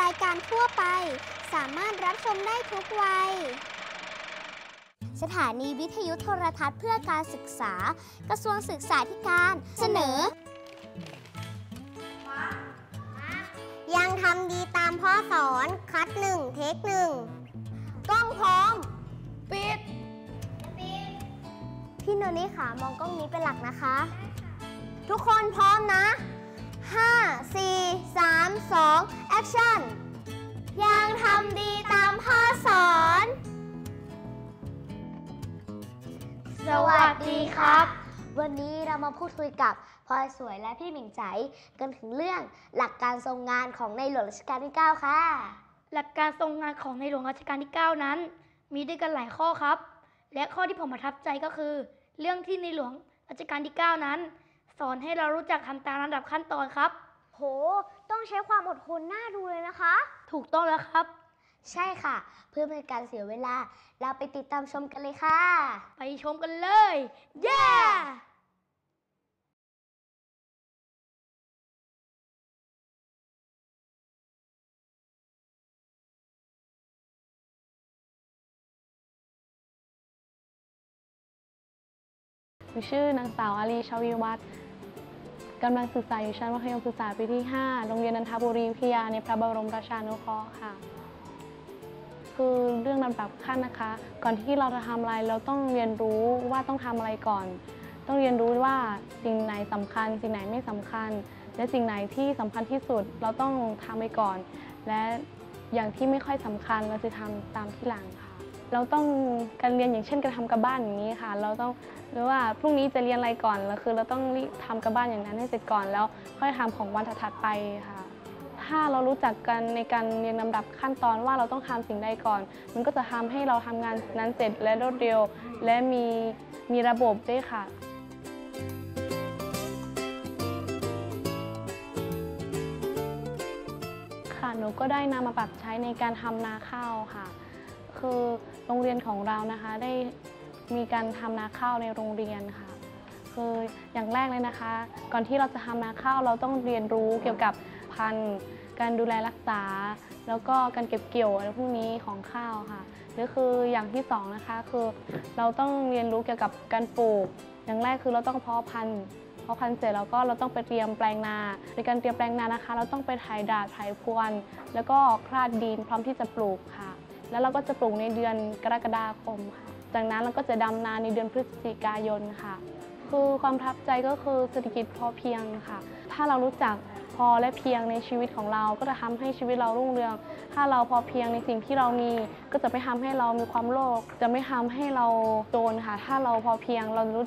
รายการทั่วไป สามารถรับชมได้ทุกวัย สถานีวิทยุโทรทัศน์เพื่อการศึกษา กระทรวงศึกษาธิการเสนอ ยังทำดีตามพ่อสอนคัดหนึ่งเทคหนึ่งกล้องพร้อม ปิด พี่โนนี่ค่ะ มองกล้องนี้เป็นหลักนะคะ ทุกคนพร้อมนะ 5 4 3 2 action ยังทำดีตามพ่อสอน สวัสดีครับ วันนี้เรามาพูดคุยกับพลอยสวยและพี่หมิงใจกันถึงเรื่องหลักการทรงงานของในหลวงรัชกาลที่ 9 ค่ะ หลักการทรงงานของในหลวงรัชกาลที่ 9 นั้น มีด้วยกันหลายข้อครับ และข้อที่ผมประทับใจก็คือ เรื่องที่ในหลวงรัชกาลที่ 9 นั้น สอนให้เรารู้จักทำตามลำดับขั้นตอนครับ โห ต้องใช้ความอดทนน่าดูเลยนะคะ ถูกต้องแล้วครับ ใช่ค่ะ เพื่อไม่ให้การเสียเวลา เราไปติดตามชมกันเลยค่ะ ไปชมกันเลย เย้ หนูชื่อนางสาวอารีชวีวัฒน์ กำลังศึกษาอยู่ชั้นมัธยมศึกษาปีที่ 5 โรงเรียนนันทบุรีวิทยาในพระบรมราชานุเคราะห์ค่ะ คือเรื่องลำดับขั้นนะคะ ก่อนที่เราจะทำอะไรเราต้องเรียนรู้ว่าต้องทำอะไรก่อน ต้องเรียนรู้ว่าสิ่งไหนสำคัญ สิ่งไหนไม่สำคัญ และสิ่งไหนที่สำคัญที่สุดเราต้องทำไปก่อน และอย่างที่ไม่ค่อยสำคัญเราจะทำตามที่หลังค่ะ เราต้องการเรียนอย่างเช่นการทำกับบ้านอย่างนี้ค่ะ เราต้องหรือว่าพรุ่งนี้จะเรียนอะไรก่อนแล้วคือ เราต้องรีบทำกับบ้านอย่างนั้นให้เสร็จก่อนแล้ว ค่อยทำของวันถัดๆไปค่ะ ถ้าเรารู้จักกันในการเรียงลำดับขั้นตอนว่าเราต้องทำสิ่งใดก่อน มันก็จะทำให้เราทำงานนั้นเสร็จและรวดเร็ว และมีมีระบบด้วยค่ะค่ะหนูก็ได้นำมาปรับใช้ในการทำนาข้าวค่ะ คือโรงเรียนของเรานะคะได้มีการทำนาข้าวในโรงเรียนค่ะ คืออย่างแรกเลยนะคะ ก่อนที่เราจะทำนาข้าวเราต้องเรียนรู้เกี่ยวกับพันธุ์การดูแลรักษา แล้วก็การเก็บเกี่ยวอะไรพวกนี้ของข้าวค่ะหรือคืออย่างที่สองนะคะคือเราต้องเรียนรู้เกี่ยวกับการปลูก อย่างแรกคือเราต้องเพาะพันธุ์พอพันธุ์เสร็จแล้วก็เราต้องไปเตรียมแปลงนา ในการเตรียมแปลงนานะคะ เราต้องไปไถดาดไถพรวน แล้วก็คลาดดินพร้อมที่จะปลูกค่ะ แล้วเราก็จะปลูกในเดือนกรกฎาคมค่ะ จากนั้นเราก็จะดำนาในเดือนพฤศจิกายนค่ะ คือความทับใจก็คือเศรษฐกิจพอเพียงค่ะ ถ้าเรารู้จักพอและเพียงในชีวิตของเรา ก็จะทำให้ชีวิตเรารุ่งเรือง ถ้าเราพอเพียงในสิ่งที่เรามี ก็จะไม่ทำให้เรามีความโลภ จะไม่ทำให้เราโจรค่ะ ถ้าเราพอเพียงเรารู้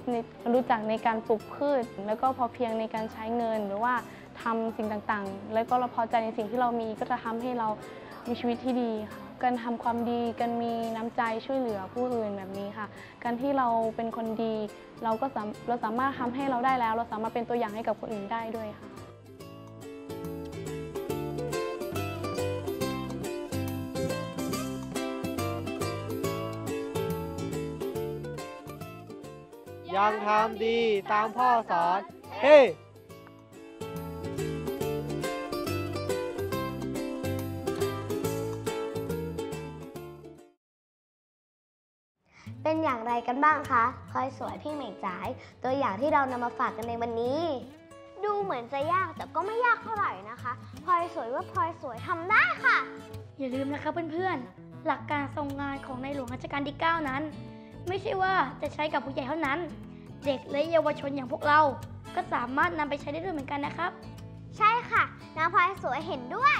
รู้จักในการปลูกพืช แล้วก็พอเพียงในการใช้เงิน หรือว่าทำสิ่งต่างๆ แล้วก็เราพอใจในสิ่งที่เรามี ก็จะทำให้เรามีชีวิตที่ดีค่ะ การทำความดีการมีน้ำใจช่วยเหลือผู้อื่นแบบนี้ค่ะ การที่เราเป็นคนดี เราก็สามเราสามารถทำให้เราได้แล้ว เราสามารถเป็นตัวอย่างให้กับคนอื่นได้ด้วยค่ะยังทำดีตามพ่อสอน เฮ้ เป็นอย่างไรกันบ้างคะพลอยสวยพี่เหม่งจ๋าย ตัวอย่างที่เรานำมาฝากกันในวันนี้ ดูเหมือนจะยากแต่ก็ไม่ยากเท่าไหร่นะคะพลอยสวยว่าพลอยสวยทำได้ค่ะ อย่าลืมนะครับเพื่อนๆ หลักการทรงงานของในหลวงรัชกาลที่ 9 นั้น ไม่ใช่ว่าจะใช้กับผู้ใหญ่เท่านั้น เด็กและเยาวชนอย่างพวกเรา ก็สามารถนำไปใช้ได้ด้วยเหมือนกันนะครับ ใช่ค่ะน้าพลอยสวยเห็นด้วย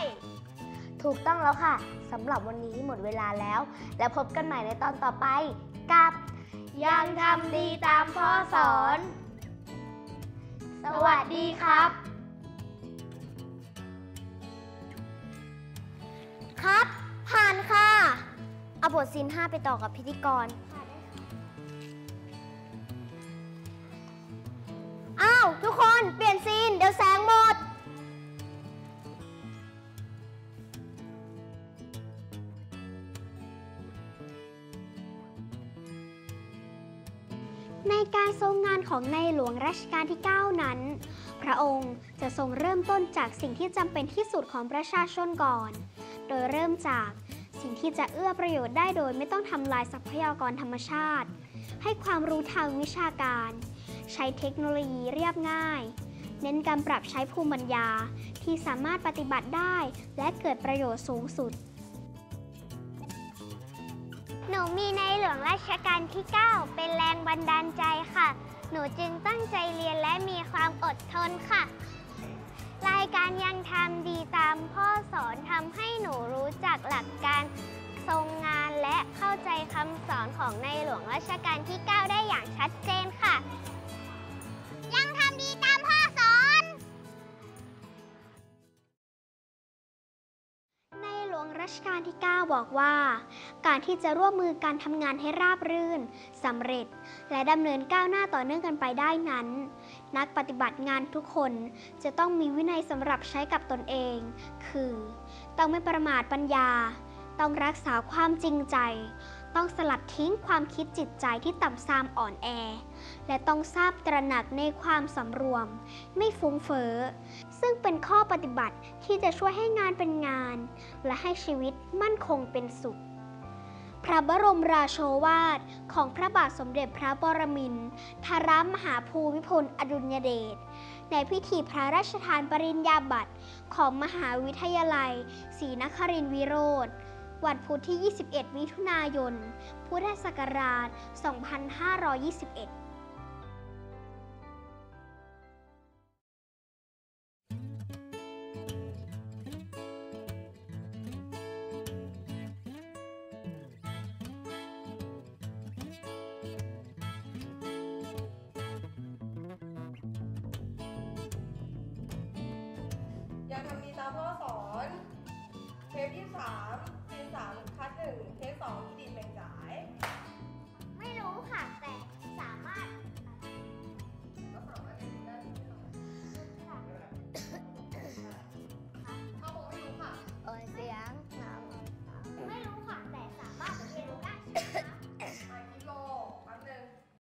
ถูกต้องแล้วค่ะสำหรับวันนี้หมดเวลาแล้ว แล้วพบกันใหม่ในตอนต่อไป กับ ยังทำดีตามพ่อสอน สวัสดีครับ ครับ ผ่านค่ะ เอาบทซีน5ไปต่อกับพิธีกร อ้าว ทุกคนเปลี่ยนซีน ในการทรงงานของในหลวงรัชกาลที่ 9 นั้น พระองค์จะทรงเริ่มต้นจากสิ่งที่จำเป็นที่สุดของประชาชนก่อน โดยเริ่มจากสิ่งที่จะเอื้อประโยชน์ได้โดยไม่ต้องทำลายทรัพยากรธรรมชาติ ให้ความรู้ทางวิชาการ ใช้เทคโนโลยีเรียบง่าย เน้นการปรับใช้ภูมิปัญญาที่สามารถปฏิบัติได้และเกิดประโยชน์สูงสุด หนูมีใน วงราชการที่ 9 เป็นแรงบันดาลใจค่ะ หนูจึงตั้งใจเรียนและมีความอดทนค่ะ รายการยังทำดีตามพ่อสอนทำให้หนูรู้จักหลักการทรงงานและเข้าใจคำสอนของในหลวงรัชกาลที่ 9 ได้อย่างชัดเจนค่ะ วงรัชกาลที่ 9 บอกว่า การที่จะร่วมมือการทำงานให้ราบรื่นสำเร็จ และดำเนินก้าวหน้าต่อเนื่องกันไปได้นั้น นักปฏิบัติงานทุกคนจะต้องมีวินัยสำหรับใช้กับตนเอง คือ ต้องไม่ประมาทปัญญา ต้องรักษาความจริงใจ ต้องสลัดทิ้งความคิดจิตใจที่ต่ำทรามอ่อนแอ และต้องทราบตระหนักในความสำรวม ไม่ฟุ้งเฟ้อ ซึ่งเป็นข้อปฏิบัติที่จะช่วยให้งานเป็นงาน และให้ชีวิตมั่นคงเป็นสุข พระบรมราโชวาทของพระบาทสมเด็จพระปรมินทรมหาภูมิพลอดุลยเดชในพิธีพระราชทานปริญญาบัตรของมหาวิทยาลัยศรีนครินทรวิโรธวันพุธที่ 21 มิถุนายน พุทธศักราช 2521าพ่อสอน เทปที่สามซีนสามคัดหนึ่งเทปสองดินแบ่งจ่าย ไม่รู้ค่ะแต่